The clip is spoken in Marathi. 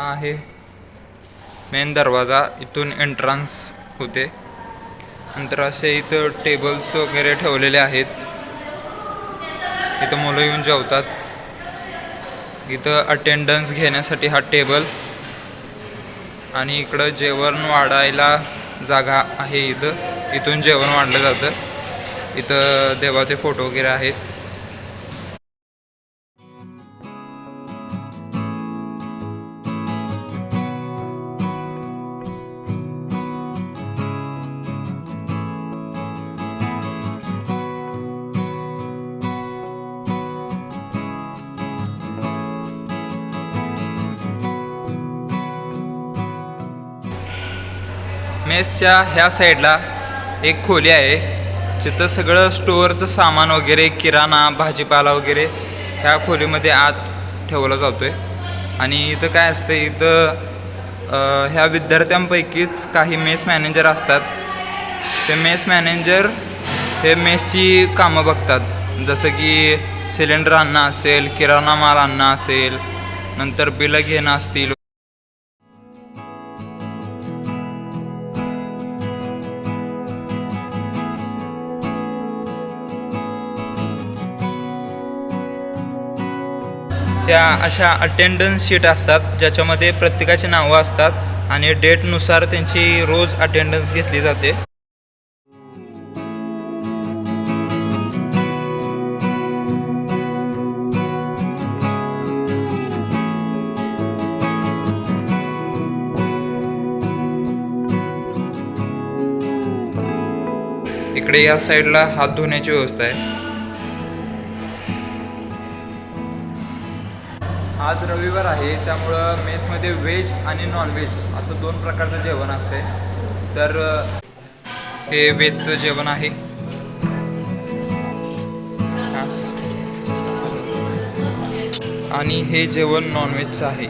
हा आहे. मेन दरवाजा इथून एंट्रन्स होते. नंतर असे इथं टेबल्स वगैरे ठेवलेले आहेत. इथं मुलं येऊन जेवतात. इथं अटेंडन्स घेण्यासाठी हा टेबल आणि इकडं जेवण वाढायला जागा आहे इथं. इथून जेवण वाढलं जातं. इथं देवाचे फोटो वगैरे आहेत. मेसच्या ह्या साईडला एक खोली आहे. जिथं सगळं स्टोअरचं सामान वगैरे किराणा भाजीपाला वगैरे ह्या खोलीमध्ये आत ठेवला जातो आहे आणि इथं काय असतं इथं ह्या विद्यार्थ्यांपैकीच काही मेस मॅनेजर असतात. ते मेस मॅनेजर हे मेसची कामं बघतात. जसं की सिलेंडर आणणं असेल किराणा माल आणणं असेल नंतर बिलं घेणं असतील. त्या अशा अटेंडन्स शीट असतात ज्याच्यामध्ये प्रत्येकाची नावं असतात आणि डेटनुसार त्यांची रोज अटेंडन्स घेतली जाते. इकडे या साईडला हात धुण्याची व्यवस्था आहे. आज रविवार आहे त्यामुळं मेसमध्ये व्हेज आणि नॉनव्हेज असं दोन प्रकारचं जेवण असते. तर हे व्हेजचं जेवण आहे. आणि हे जेवण नॉनव्हेजचं आहे.